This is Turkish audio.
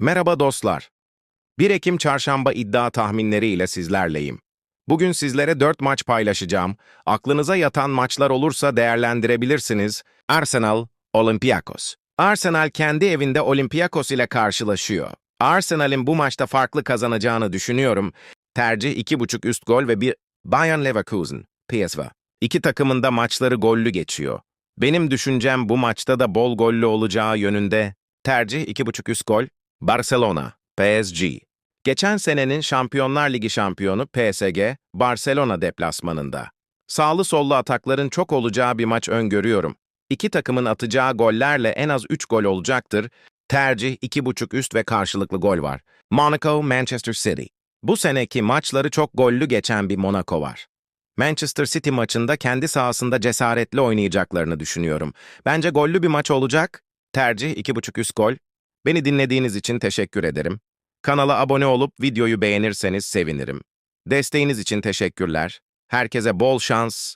Merhaba dostlar. 1 Ekim çarşamba iddia tahminleri ile sizlerleyim. Bugün sizlere 4 maç paylaşacağım. Aklınıza yatan maçlar olursa değerlendirebilirsiniz. Arsenal, Olympiakos. Arsenal kendi evinde Olympiakos ile karşılaşıyor. Arsenal'in bu maçta farklı kazanacağını düşünüyorum. Tercih 2.5 üst gol ve bir Bayern Leverkusen, PSV. İki takımın da maçları gollü geçiyor. Benim düşüncem bu maçta da bol gollü olacağı yönünde. Tercih 2.5 üst gol, Barcelona, PSG. Geçen senenin Şampiyonlar Ligi şampiyonu PSG, Barcelona deplasmanında. Sağlı sollu atakların çok olacağı bir maç öngörüyorum. İki takımın atacağı gollerle en az 3 gol olacaktır. Tercih 2.5 üst ve karşılıklı gol var. Monaco, Manchester City. Bu seneki maçları çok gollü geçen bir Monaco var. Manchester City maçında kendi sahasında cesaretli oynayacaklarını düşünüyorum. Bence gollü bir maç olacak. Tercih 2.5 üst gol. Beni dinlediğiniz için teşekkür ederim. Kanala abone olup videoyu beğenirseniz sevinirim. Desteğiniz için teşekkürler. Herkese bol şans,